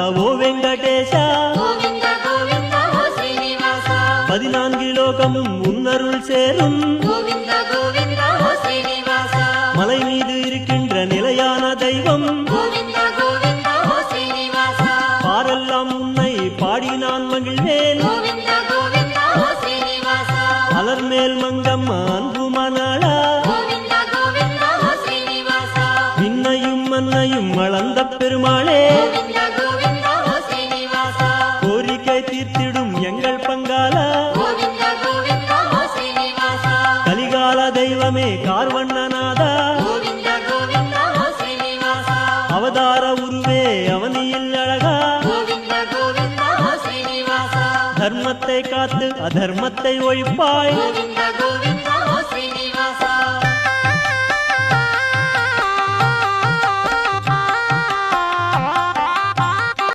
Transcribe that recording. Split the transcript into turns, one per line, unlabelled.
ఓ శ్రీనివాస
பதினான்கு லோகமும் உன்னருள் சேரும்
గోవింద గోవింద ఓ శ్రీనివాస
மலை மீது இருக்கின்ற நிலையான தெய்வம்
గోవింద గోవింద ఓ శ్రీనివాస
பாரெல்லாம் உன்னை பாடி நான் மகிழ்வேன்
గోవింద గోవింద ఓ శ్రీనివాస
அலர்மேல் மங்கம்மா அன்பு மணாளா
గోవింద గోవింద ఓ శ్రీనివాస
விண்ணையும் மண்ணையும் அளந்த பெருமாளே கலிகால. தெய்வமே கார்வண்ணநாத. அவதார உருவே அவனியில் அழகா. தர்மத்தை காத்து அதர்மத்தை ஒழிப்பாய்.